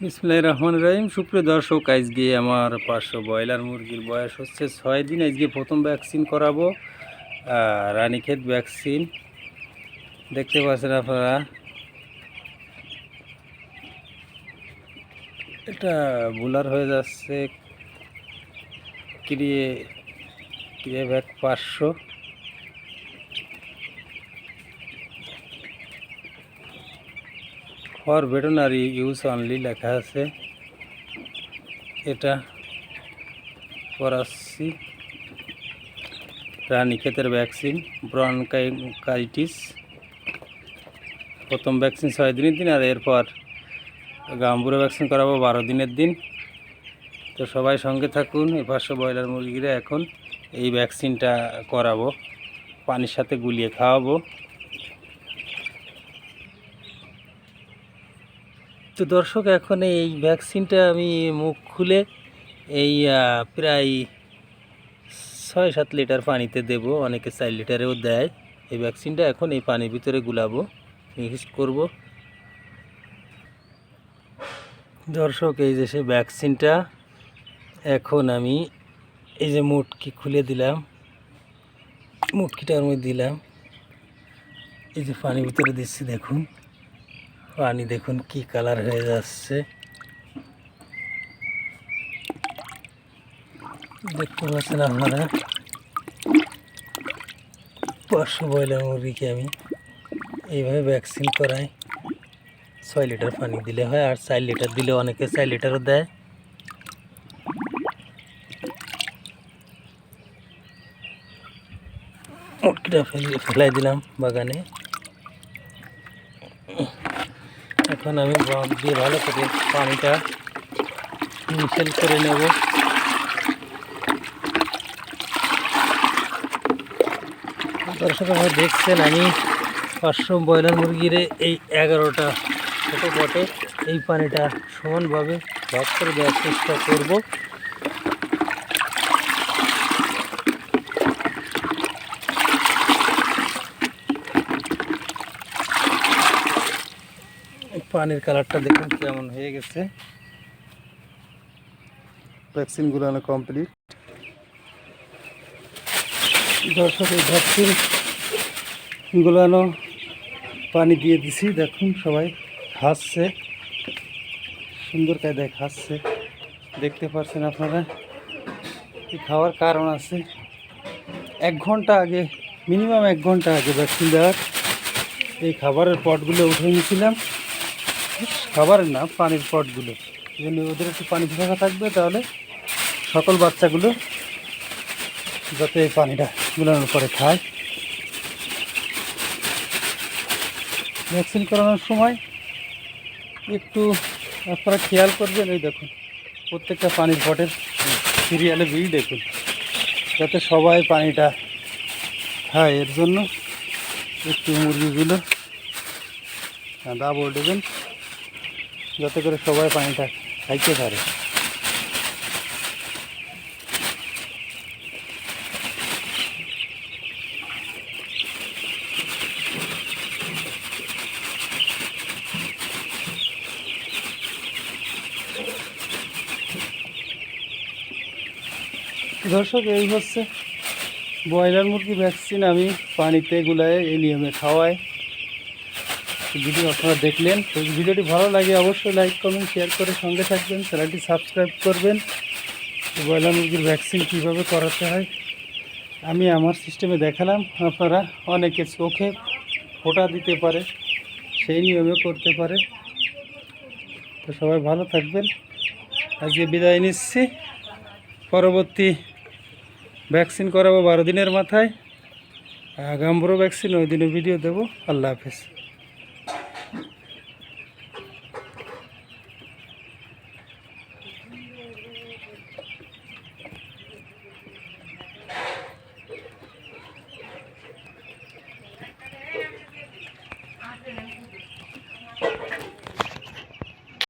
বিসমুল্লাহ রহমান রহিম। সুপ্রিয় দর্শক, আজকে আমার পাঁচশো ব্রয়লার মুরগির বয়স হচ্ছে ছয় দিন। আজকে প্রথম ভ্যাকসিন করাবো রানীক্ষেত ভ্যাকসিন দেখতে পাচ্ছেন আপনারা, এটা বুলার হয়ে যাচ্ছে, ক্রিয়ে ক্রিয়ে ভ্যাক পাঁচশো। ফর ভেটেনারি ইউজ অনলি লেখা আছে। এটা করাচ্ছি রানীক্ষেতের ভ্যাকসিন, ব্রনকাইটিস। প্রথম ভ্যাকসিন ছয় দিনের দিন আর এরপর গাম্বুরা ভ্যাকসিন করাবো বারো দিনের দিন। তো সবাই সঙ্গে থাকুন এই পাঁচশো ব্রয়লার মুরগিরা এখন এই ভ্যাকসিনটা করাবো, পানির সাথে গুলিয়ে খাওয়াবো। তো দর্শক, এখন এই ভ্যাকসিনটা আমি মুখ খুলে এই প্রায় ছয় সাত লিটার পানিতে দেব। অনেকে চার লিটারেও দেয়। এই ভ্যাকসিনটা এখন এই পানির ভিতরে গুলাবো মিক্স করব। দর্শক, এই যে সে ভ্যাকসিনটা এখন আমি এই যে মুটকি খুলে দিলাম। মুটকিটার মধ্যে দিলাম। এই যে পানির ভিতরে দিচ্ছি, দেখুন। পানি দেখুন কি কালার হয়ে যাচ্ছে। দেখতে পাচ্ছেন আপনারা? পাঁচশো ব্রয়লার মুরগিকে আমি। এইভাবে ভ্যাকসিন করাই ছয় লিটার পানি দিলে হয় আর চার লিটার দিলে অনেকে চার লিটারও দেয়। মুটকিটা ফেলে ফেলাই দিলাম বাগানে। এখন আমি বাঁধ দিয়ে ভালো করে পানিটা মিশেল করে নেব। দর্শক আপনারা দেখছেন আমি পাঁচশো ব্রয়লার মুরগির এই এগারোটা ছোটো পটে এই পানিটা সমানভাবে ভাগ করে দেওয়ার চেষ্টা করব। পানির কালারটা দেখুন কেমন হয়ে গেছে। ভ্যাকসিন গুলানো কমপ্লিট দর্শক এই ভ্যাকসিন গুলানো পানি দিয়ে দিছি। দেখুন সবাই হাসছে। সুন্দর কায়দায় খাচ্ছে দেখতে পাচ্ছেন আপনারা কি খাওয়ার কারণ আছে? এক ঘণ্টা আগে মিনিমাম এক ঘণ্টা আগে ভ্যাকসিন দেওয়ার। এই খাবারের পটগুলো উঠে নিয়েছিলাম। খাবারের না, পানির পটগুলো। জন্য ওদের একটু পানি ফাঁকা থাকবে, তাহলে সকল বাচ্চাগুলো যাতে এই পানিটা গুলানোর পরে খায়। ভ্যাকসিন করানোর সময় একটু আপনারা খেয়াল করবেন, এই দেখুন, প্রত্যেকটা পানির পটের সিরিয়ালে বিল দেখুন, যাতে সবাই পানিটা খায়। এর জন্য একটু মুরগিগুলো দাবো দেবেন যাতে করে সবাই পানিটা খাইতে পারে। দর্শক, এই হচ্ছে ব্রয়লার মুরগি ভ্যাকসিন আমি পানিতে গুলায় এই নিয়মে খাওয়াই। ভিডিও আপনারা দেখলেন। তো ভিডিওটি ভালো লাগে অবশ্যই লাইক, কমেন্ট, শেয়ার করে সঙ্গে থাকবেন। চ্যানেলটি সাবস্ক্রাইব করবেন। ব্রয়লার মুরগির ভ্যাকসিন কীভাবে করাতে হয়? আমি আমার সিস্টেমে দেখালাম। আপনারা অনেকে চোখে ফোঁটা দিতে পারে, সেই নিয়মে করতে পারে। তো সবাই ভালো থাকবেন। আজকে বিদায় নিচ্ছি। পরবর্তী ভ্যাকসিন করাবো বারো দিনের মাথায়। গাম্বুরো ভ্যাকসিন, ওই দিনে ভিডিও দেবো। আল্লাহ হাফেজ।